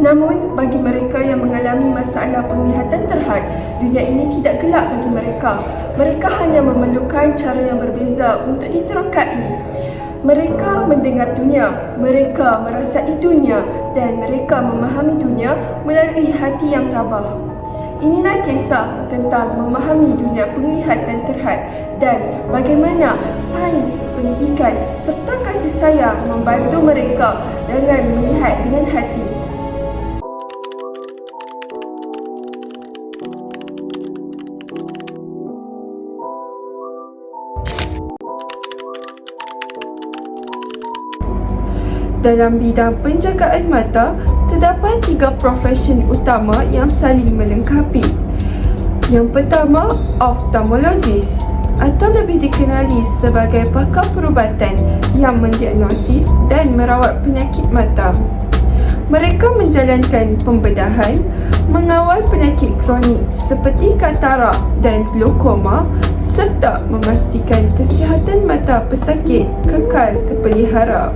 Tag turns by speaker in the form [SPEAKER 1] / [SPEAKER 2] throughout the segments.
[SPEAKER 1] Namun, bagi mereka yang mengalami masalah penglihatan terhad, dunia ini tidak gelap bagi mereka. Mereka hanya memerlukan cara yang berbeza untuk diterokai. Mereka mendengar dunia, mereka merasai dunia dan mereka memahami dunia melalui hati yang tabah. Inilah kisah tentang memahami dunia penglihatan terhad dan bagaimana sains, pendidikan serta kasih sayang membantu mereka dengan melihat dengan hati. Dalam bidang penjagaan mata, terdapat tiga profesi utama yang saling melengkapi. Yang pertama, ophthalmologist atau lebih dikenali sebagai pakar perubatan yang mendiagnosis dan merawat penyakit mata. Mereka menjalankan pembedahan, mengawal penyakit kronik seperti katarak dan glaukoma serta memastikan kesihatan mata pesakit kekal terpelihara.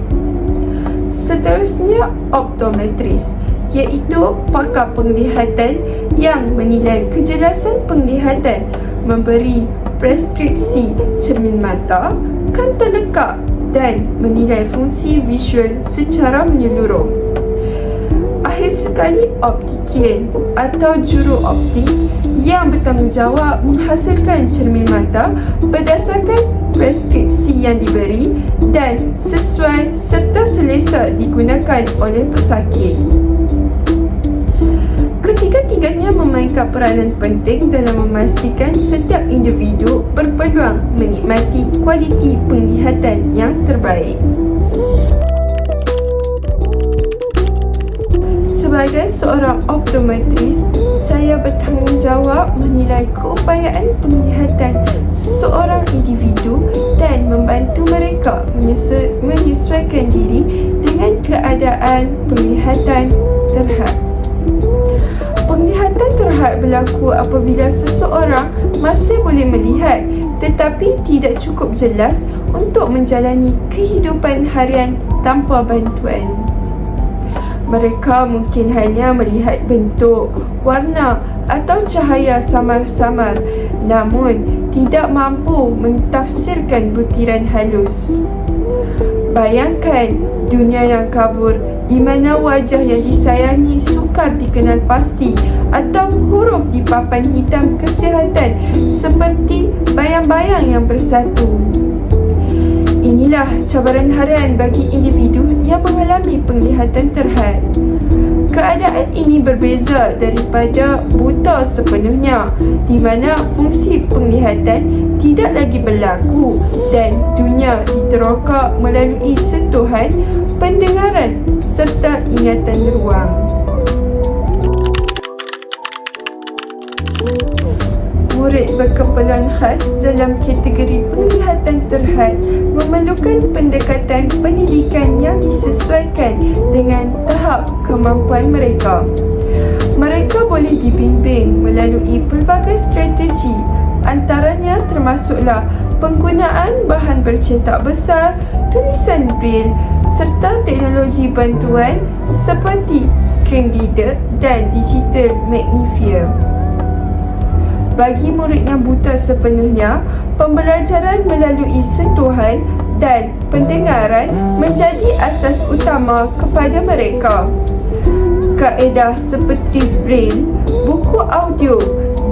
[SPEAKER 1] Seterusnya optometris iaitu pakar penglihatan yang menilai kejelasan penglihatan memberi preskripsi cermin mata, kan terlekak dan menilai fungsi visual secara menyeluruh. Akhir sekali optikian atau juru optik yang bertanggungjawab menghasilkan cermin mata berdasarkan preskripsi yang diberi dan sesuai serta selesa digunakan oleh pesakit. Ketiga-tiganya memainkan peranan penting dalam memastikan setiap individu berpeluang menikmati kualiti penglihatan yang terbaik. Sebagai seorang optometris, saya bertanggungjawab menilai keupayaan penglihatan seseorang individu dan membantu mereka menyesuaikan diri dengan keadaan penglihatan terhad. Penglihatan terhad berlaku apabila seseorang masih boleh melihat tetapi tidak cukup jelas untuk menjalani kehidupan harian tanpa bantuan. Mereka mungkin hanya melihat bentuk, warna atau cahaya samar-samar namun tidak mampu mentafsirkan butiran halus. Bayangkan dunia yang kabur di mana wajah yang disayangi sukar dikenal pasti atau huruf di papan hitam kesihatan seperti bayang-bayang yang bersatu. Inilah cabaran harian bagi individu yang mengalami penglihatan terhad. Keadaan ini berbeza daripada buta sepenuhnya di mana fungsi penglihatan tidak lagi berlaku dan dunia diterokak melalui sentuhan, pendengaran serta ingatan ruang. murid berkeperluan khas dalam kategori penglihatan terhad memerlukan pendekatan pendidikan yang disesuaikan dengan tahap kemampuan mereka. Mereka boleh dibimbing melalui pelbagai strategi antaranya termasuklah penggunaan bahan bercetak besar, tulisan braille serta teknologi bantuan seperti screen reader dan digital magnifier. Bagi murid yang buta sepenuhnya, pembelajaran melalui sentuhan dan pendengaran menjadi asas utama kepada mereka. Kaedah seperti braille, buku audio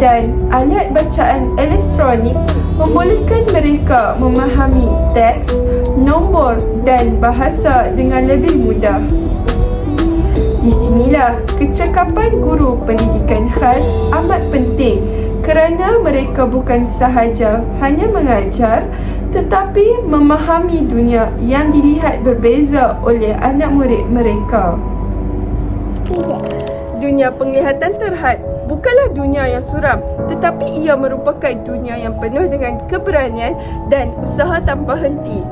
[SPEAKER 1] dan alat bacaan elektronik membolehkan mereka memahami teks, nombor dan bahasa dengan lebih mudah. Di sinilah kecekapan guru pendidikan khas amat penting kerana mereka bukan sahaja hanya mengajar tetapi memahami dunia yang dilihat berbeza oleh anak murid mereka. Dunia penglihatan terhad bukanlah dunia yang suram tetapi ia merupakan dunia yang penuh dengan keberanian dan usaha tanpa henti.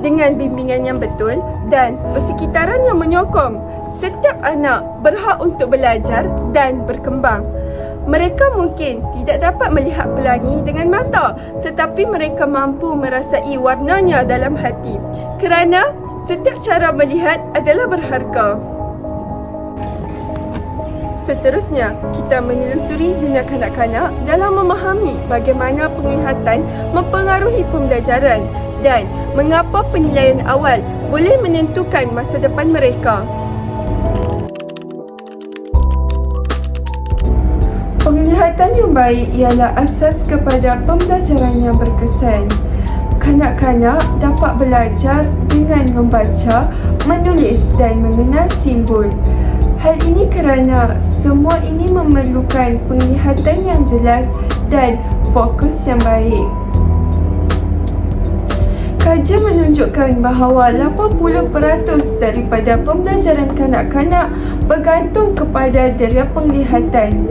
[SPEAKER 1] Dengan bimbingan yang betul dan persekitaran yang menyokong, setiap anak berhak untuk belajar dan berkembang Mereka mungkin tidak dapat melihat pelangi dengan mata, tetapi mereka mampu merasai warnanya dalam hati. Kerana setiap cara melihat adalah berharga. Seterusnya, kita menelusuri dunia kanak-kanak dalam memahami bagaimana penglihatan mempengaruhi pembelajaran dan mengapa penilaian awal boleh menentukan masa depan mereka. Penglihatan yang baik ialah asas kepada pembelajaran yang berkesan. Kanak-kanak dapat belajar dengan membaca, menulis dan mengenal simbol. Hal ini kerana semua ini memerlukan penglihatan yang jelas dan fokus yang baik. Kajian menunjukkan bahawa 80% daripada pembelajaran kanak-kanak bergantung kepada deria penglihatan.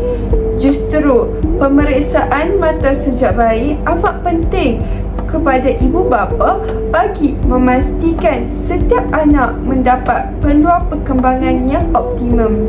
[SPEAKER 1] Justru, pemeriksaan mata sejak bayi amat penting kepada ibu bapa bagi memastikan setiap anak mendapat peluang perkembangan yang optimum.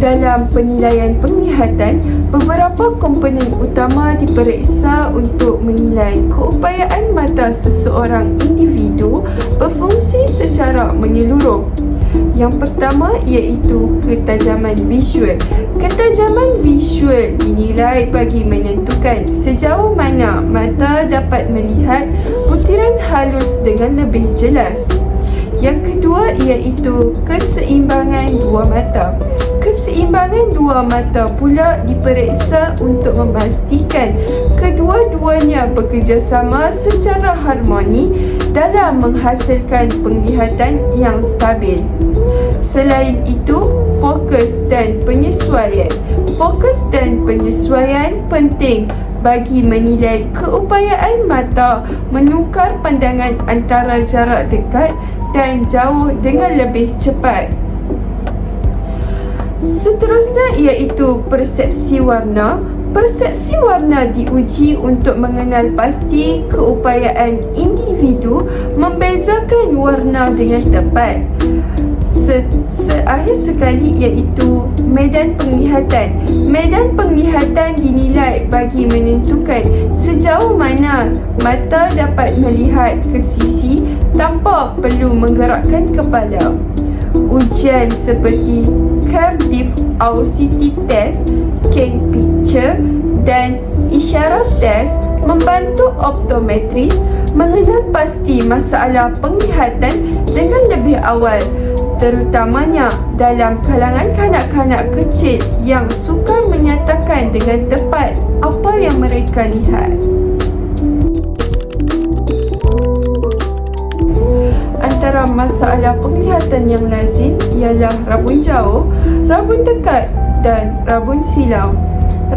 [SPEAKER 1] Dalam penilaian penglihatan, beberapa komponen utama diperiksa untuk menilai keupayaan mata seseorang individu berfungsi secara menyeluruh. Yang pertama iaitu ketajaman visual. Ketajaman visual dinilai bagi menentukan sejauh mana mata dapat melihat butiran halus dengan lebih jelas. Yang kedua iaitu keseimbangan dua mata. Keseimbangan dua mata pula diperiksa untuk memastikan kedua-duanya bekerjasama secara harmoni dalam menghasilkan penglihatan yang stabil. Selain itu, fokus dan penyesuaian. Fokus dan penyesuaian penting bagi menilai keupayaan mata menukar pandangan antara jarak dekat dan jauh dengan lebih cepat. Seterusnya iaitu persepsi warna. Persepsi warna diuji untuk mengenal pasti keupayaan individu membezakan warna dengan tepat. Se Seakhir sekali iaitu medan penglihatan. Medan penglihatan dinilai bagi menentukan sejauh mana mata dapat melihat ke sisi tanpa perlu menggerakkan kepala. Ujian seperti Cardiff Ausity Test, K Picture dan isyarat test membantu optometris mengenal pasti masalah penglihatan dengan lebih awal terutamanya dalam kalangan kanak-kanak kecil yang sukar menyatakan dengan tepat apa yang mereka lihat. Antara masalah penglihatan yang lazim ialah rabun jauh, rabun dekat dan rabun silau.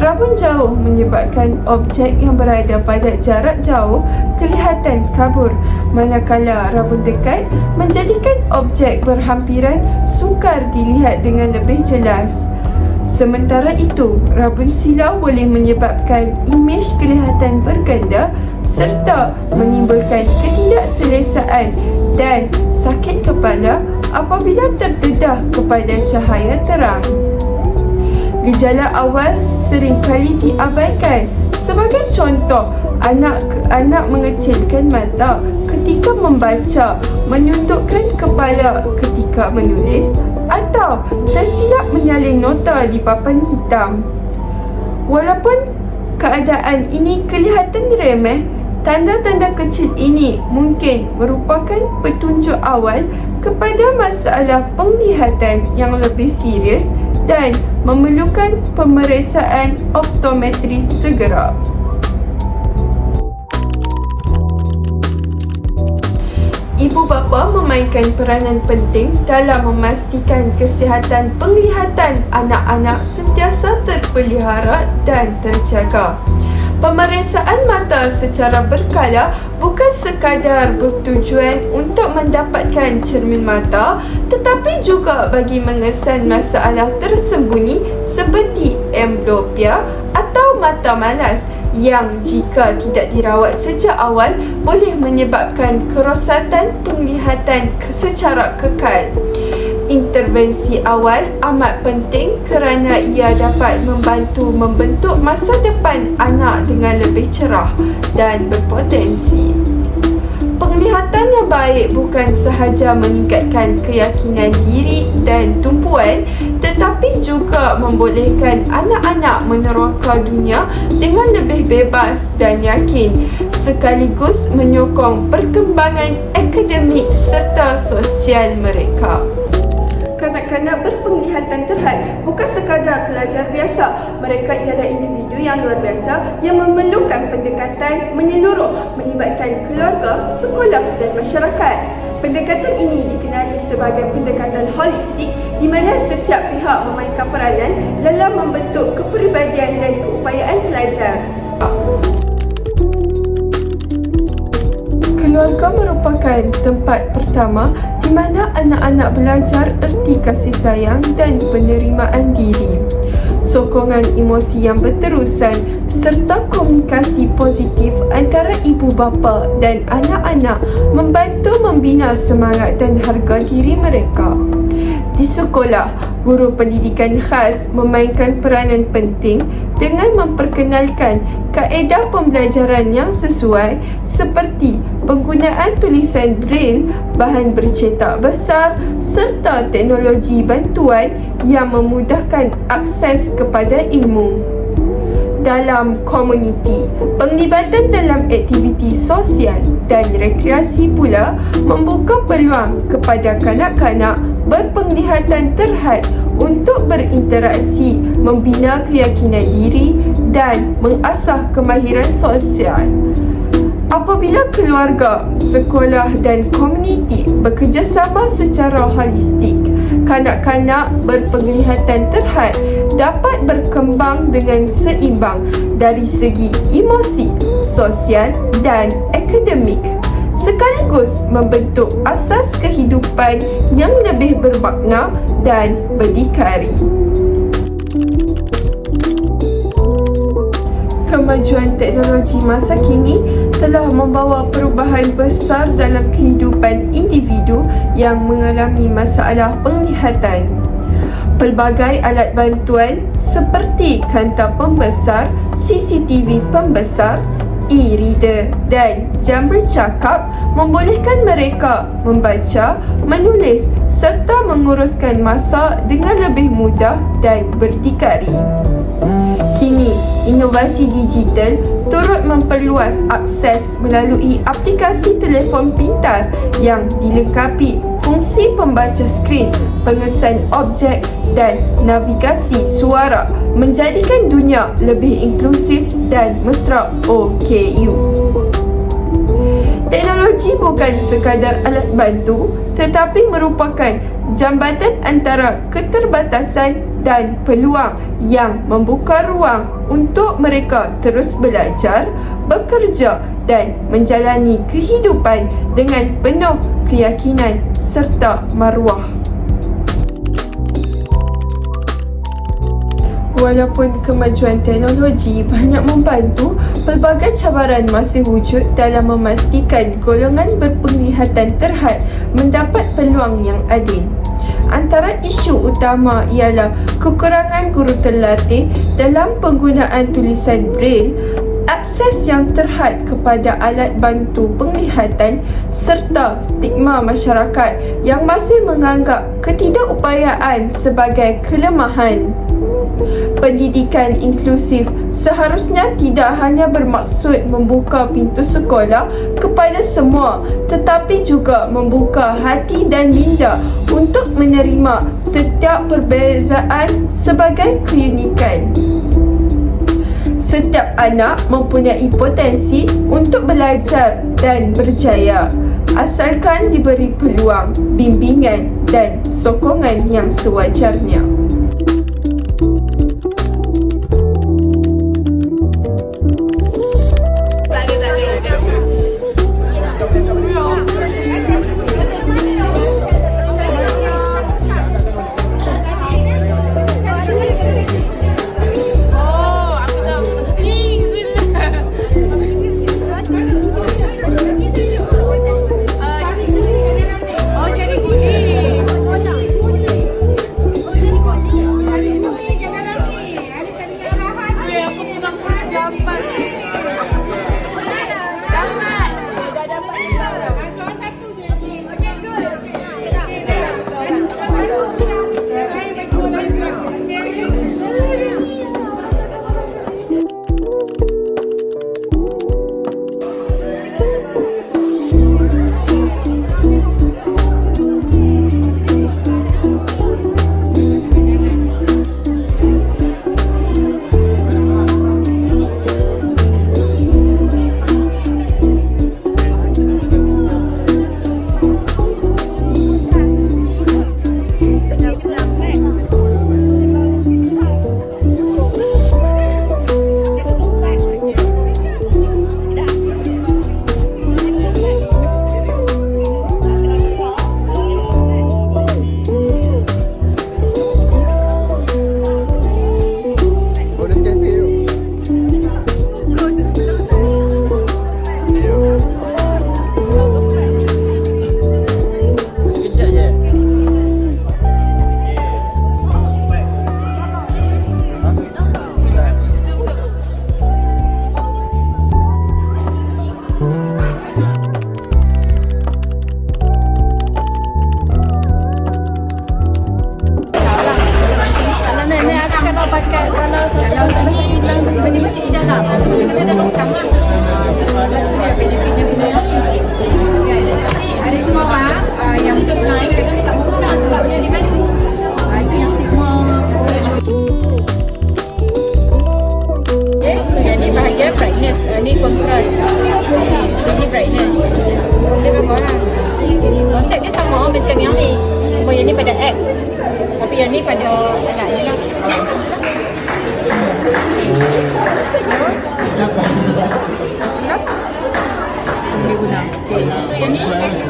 [SPEAKER 1] Rabun jauh menyebabkan objek yang berada pada jarak jauh kelihatan kabur manakala rabun dekat menjadikan objek berhampiran sukar dilihat dengan lebih jelas. Sementara itu, rabun silau boleh menyebabkan imej kelihatan berganda serta menimbulkan ketidakselesaan dan sakit kepala apabila terdedah kepada cahaya terang. Gejala awal seringkali diabaikan. Sebagai contoh, anak-anak mengecilkan mata ketika membaca, menundukkan kepala ketika menulis atau tersilap menyalin nota di papan hitam. Walaupun keadaan ini kelihatan remeh, tanda-tanda kecil ini mungkin merupakan petunjuk awal kepada masalah penglihatan yang lebih serius dan memerlukan pemeriksaan optometris segera. Ibu bapa memainkan peranan penting dalam memastikan kesihatan penglihatan anak-anak sentiasa terpelihara dan terjaga. Pemeriksaan mata secara berkala bukan sekadar bertujuan untuk mendapatkan cermin mata tetapi juga bagi mengesan masalah tersembunyi seperti amblyopia atau mata malas yang jika tidak dirawat sejak awal boleh menyebabkan kerosatan penglihatan secara kekal. Intervensi awal amat penting kerana ia dapat membantu membentuk masa depan anak dengan lebih cerah dan berpotensi. Penglihatan yang baik bukan sahaja meningkatkan keyakinan diri dan tumpuan tetapi juga membolehkan anak-anak meneroka dunia dengan lebih bebas dan yakin sekaligus menyokong perkembangan akademik serta sosial mereka kanak-kanak berpenglihatan terhad bukan sekadar pelajar biasa. Mereka ialah individu yang luar biasa yang memerlukan pendekatan menyeluruh melibatkan keluarga, sekolah dan masyarakat. Pendekatan ini dikenali sebagai pendekatan holistik di mana setiap pihak memainkan peranan dalam membentuk kepribadian dan keupayaan pelajar. Keluarga merupakan tempat pertama mana anak-anak belajar erti kasih sayang dan penerimaan diri. Sokongan emosi yang berterusan serta komunikasi positif antara ibu bapa dan anak-anak membantu membina semangat dan harga diri mereka. Di sekolah, guru pendidikan khas memainkan peranan penting dengan memperkenalkan kaedah pembelajaran yang sesuai seperti penggunaan tulisan braille, bahan bercetak besar serta teknologi bantuan yang memudahkan akses kepada ilmu dalam komuniti. Penglibatan dalam aktiviti sosial dan rekreasi pula membuka peluang kepada kanak-kanak berpenglihatan terhad untuk berinteraksi, membina keyakinan diri dan mengasah kemahiran sosial. Apabila keluarga, sekolah dan komuniti bekerjasama secara holistik, kanak-kanak berpenglihatan terhad dapat berkembang dengan seimbang dari segi emosi, sosial dan akademik sekaligus membentuk asas kehidupan yang lebih bermakna dan berdikari. Kemajuan teknologi masa kini telah membawa perubahan besar dalam kehidupan individu yang mengalami masalah penglihatan. Pelbagai alat bantuan seperti kanta pembesar, CCTV pembesar, e-reader dan jam bercakap membolehkan mereka membaca, menulis serta menguruskan masa dengan lebih mudah dan berdikari. Inovasi digital turut memperluas akses melalui aplikasi telefon pintar yang dilengkapi fungsi pembaca skrin, pengesan objek dan navigasi suara menjadikan dunia lebih inklusif dan mesra OKU. Teknologi bukan sekadar alat bantu tetapi merupakan jambatan antara keterbatasan dan peluang yang membuka ruang untuk mereka terus belajar, bekerja dan menjalani kehidupan dengan penuh keyakinan serta maruah. Walaupun kemajuan teknologi banyak membantu, pelbagai cabaran masih wujud dalam memastikan golongan berpenglihatan terhad mendapat peluang yang adil. Antara isu utama ialah kekurangan guru terlatih dalam penggunaan tulisan braille, akses yang terhad kepada alat bantu penglihatan serta stigma masyarakat yang masih menganggap ketidakupayaan sebagai kelemahan. Pendidikan inklusif seharusnya tidak hanya bermaksud membuka pintu sekolah kepada semua tetapi juga membuka hati dan minda untuk menerima setiap perbezaan sebagai keunikan. Setiap anak mempunyai potensi untuk belajar dan berjaya asalkan diberi peluang, bimbingan dan sokongan yang sewajarnya.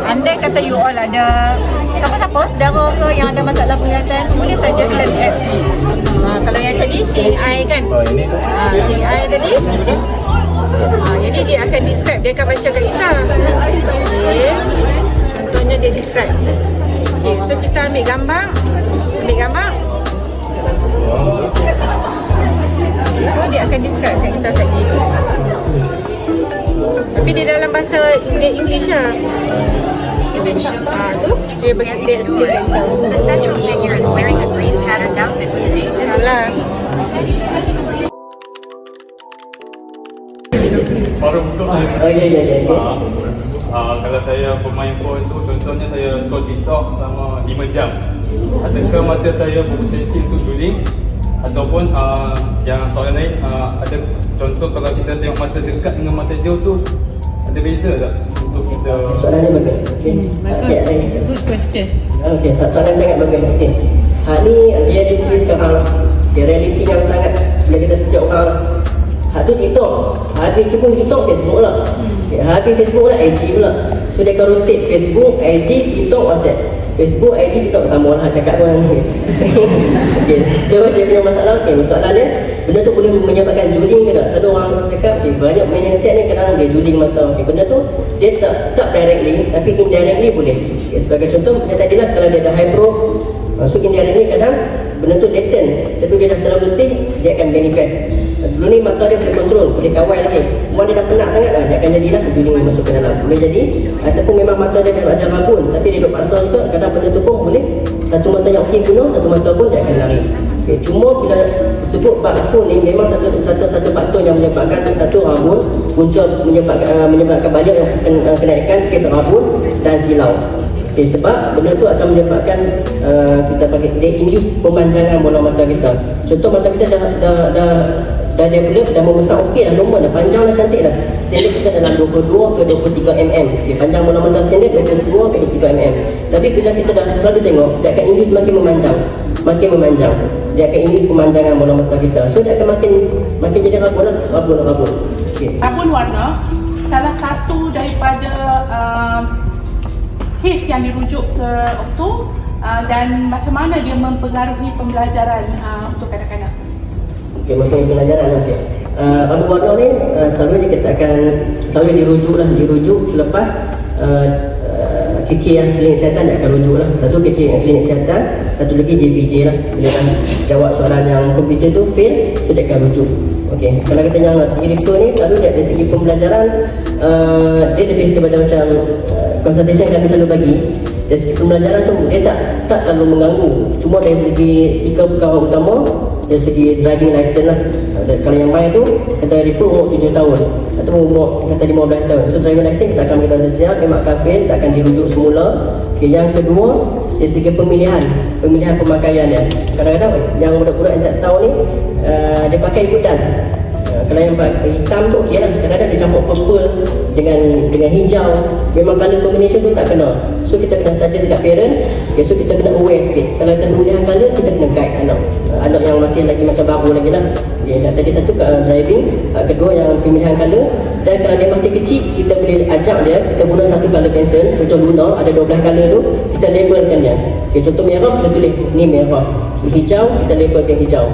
[SPEAKER 2] Andai kata you all ada siapa-siapa saudara ke yang ada masalah penglihatan, boleh saja scan apps ni. Ha, kalau yang tadi CI kan?
[SPEAKER 3] Oh, ini
[SPEAKER 2] Ha, CI tadi. Ha, yang ni dia akan describe, dia akan baca kat kita. Okay. Contohnya dia describe. Okay, so kita ambil gambar. Ambil gambar. So dia akan describe kat kita sekali. Tapi dia dalam bahasa Eng- English lah. Ah, tu dia bagi dia explain kat kita.
[SPEAKER 4] The central figure is wearing a green patterned outfit with a
[SPEAKER 2] Macam lah.
[SPEAKER 3] baru untuk
[SPEAKER 5] Oh ya ya ya. ya.
[SPEAKER 3] Ah, ah, kalau saya bermain phone tu contohnya saya scroll TikTok selama 5 jam. Adakah mata saya berpotensi untuk juling ataupun ah, yang soalan lain ah, ada contoh kalau kita tengok mata dekat dengan mata jauh tu ada beza tak untuk kita
[SPEAKER 5] Soalan ni bagus. Okey. Okey, ada.
[SPEAKER 2] good question.
[SPEAKER 5] Okey, so- soalan sangat bagus. Okey. Hal ni reality sekarang. Okay, reality yang sangat bila kita setiap orang Hak tu TikTok. Hak ni cuba TikTok, Facebook lah. Okay, hak ni Facebook lah, IG pula. So dia akan rotate Facebook, IG, TikTok, WhatsApp. Facebook, IG, TikTok sama lah cakap pun. okay. So dia punya masalah, okay, masalah dia benda tu boleh menyebabkan juling ke tak? Selalu orang cakap, okay, banyak main handset ni kadang dia juling mata. Okay, benda tu dia tak, tak directly, tapi indirectly boleh. Okay, sebagai contoh, macam tadi lah, kalau dia ada high pro, masuk indirectly kadang benda tu latent. Tapi dia dah terlalu letih, dia akan manifest. Sebelum ni mata dia boleh kontrol, boleh kawal lagi. Cuma dia dah penat sangat lah, dia akan jadilah juling masuk ke dalam. Boleh jadi, ataupun memang mata dia dah ada rabun, tapi dia duduk paksa juga, kadang benda tu pun boleh. Satu mata yang okey guna, satu mata pun dia akan lari. Okay, cuma bila sebut bakfun ni memang satu satu satu faktor yang menyebabkan satu rabun punca menyebabkan uh, menyebabkan banyak yang uh, kenaikan kes rabun dan silau. Okay, sebab benda tu akan menyebabkan uh, kita pakai dia induce pemanjangan bola mata kita. Contoh mata kita dah dah dah dah develop dah membesar okey dah normal dah panjang dah cantik dah. Standard kita dalam 22 ke 23 mm. Okay, panjang bola mata standard 22 ke 23 mm. Tapi bila kita dah selalu tengok dia akan induce makin memanjang. Makin memanjang. Dia akan induce pemanjangan bola mata kita. So dia akan makin makin jadi rabun lah, rabun rabun. Okay.
[SPEAKER 6] sabun warna salah satu daripada uh, kes yang dirujuk ke Okto uh, dan macam mana dia mempengaruhi pembelajaran uh, untuk kanak-kanak.
[SPEAKER 5] Okey, macam pelajaran lah. Uh, Abu Warna ni uh, selalu dikatakan, selalu dirujuk lah, dirujuk selepas uh, uh, KK yang klinik kesihatan dia akan rujuk lah. Satu KK yang klinik kesihatan, satu lagi JBJ lah. Bila dah jawab soalan yang komputer tu fail, tu dia akan rujuk. Okey, kalau kita yang segi ni, selalu dari segi pembelajaran, uh, dia lebih kepada macam uh, consultation yang kami selalu bagi. Dari segi pembelajaran tu, dia tak tak terlalu mengganggu. Cuma dari segi tiga perkara utama, dari segi driving license lah. Uh, kalau yang main tu, kita refer umur 7 tahun atau umur kata 15 tahun. So driving license kita akan kita siap, memang akan fail, tak akan dirujuk semula. Okay, yang kedua, dari segi pemilihan, pemilihan pemakaian dia. Kadang-kadang yang budak-budak yang tak tahu ni, uh, dia pakai ikutan. Pakai hitam tu okey lah. Kadang-kadang dia campur purple dengan dengan hijau. Memang colour combination tu tak kena. So kita kena suggest kat parent. Okay, so kita kena aware sikit. Kalau kita pemilihan colour, kita kena guide anak. Uh, anak yang masih lagi macam baru lagi lah. Okay, yang tadi satu uh, driving. Uh, kedua yang pemilihan colour. Dan kalau dia masih kecil, kita boleh ajak dia. Kita guna satu colour pencil. Contoh Luna, ada 12 colour tu. Kita labelkan dia. Okay, contoh merah, kita tulis ni merah. Hijau, kita labelkan hijau.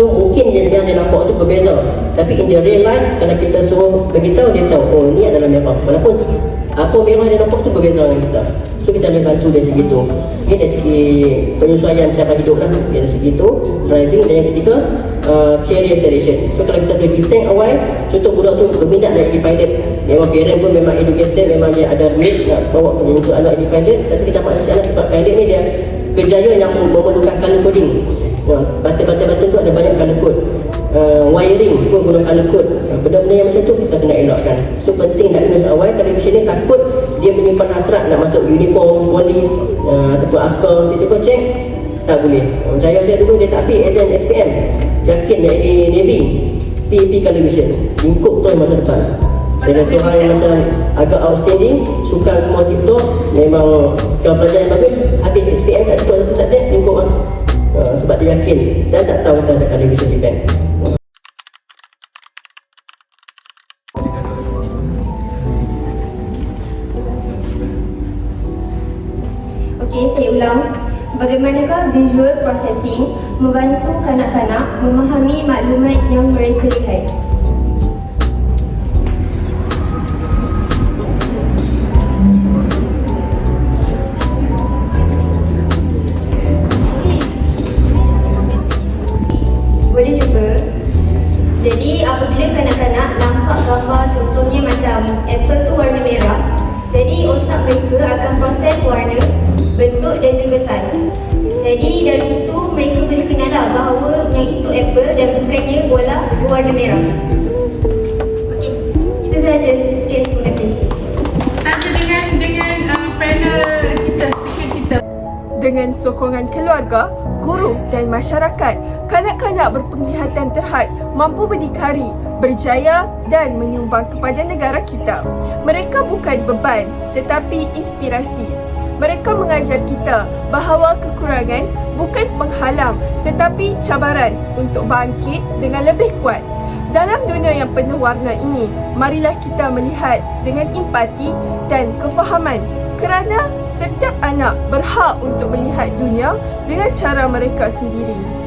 [SPEAKER 5] So mungkin yang, dia nampak tu berbeza. Tapi in the real life Kalau kita suruh beritahu dia tahu Oh ni adalah merah Walaupun apa merah dia nampak tu berbeza dengan kita. So kita boleh bantu dari segi tu. Ini dari segi penyesuaian cara hidup lah. Dari segi tu Driving dan yang ketiga uh, Career selection. So kalau kita boleh distinct awal Contoh budak tu berminat nak jadi pilot. Memang parent pun memang educated Memang dia ada duit nak bawa untuk anak jadi pilot. Tapi kita siaran sebab pilot ni dia Kerjaya yang memerlukan color coding Wah, batu-batu-batu tu ada banyak color code. uh, wiring pun guna color code. Uh, benda-benda yang macam tu kita kena elakkan. So penting nak tulis awal television ni takut dia menyimpan hasrat nak masuk uniform polis uh, ataupun askar tiba-tiba check tak boleh. Uh, saya saya dulu dia tak pergi SN SPM yakin dia di Navy PAP television lingkup tu masa depan. Dengan seorang yang macam agak outstanding suka semua TikTok memang kalau pelajar yang bagus habis SPM tak cukup satu tak ada lingkup lah uh, sebab dia yakin dan tak tahu tentang television event
[SPEAKER 7] Okey, saya ulang. Bagaimanakah visual processing membantu kanak-kanak memahami maklumat yang mereka lihat?
[SPEAKER 1] Masyarakat, kanak-kanak berpenglihatan terhad mampu berdikari, berjaya dan menyumbang kepada negara kita. Mereka bukan beban tetapi inspirasi. Mereka mengajar kita bahawa kekurangan bukan penghalang tetapi cabaran untuk bangkit dengan lebih kuat. Dalam dunia yang penuh warna ini, marilah kita melihat dengan empati dan kefahaman kerana setiap anak berhak untuk melihat dunia dengan cara mereka sendiri.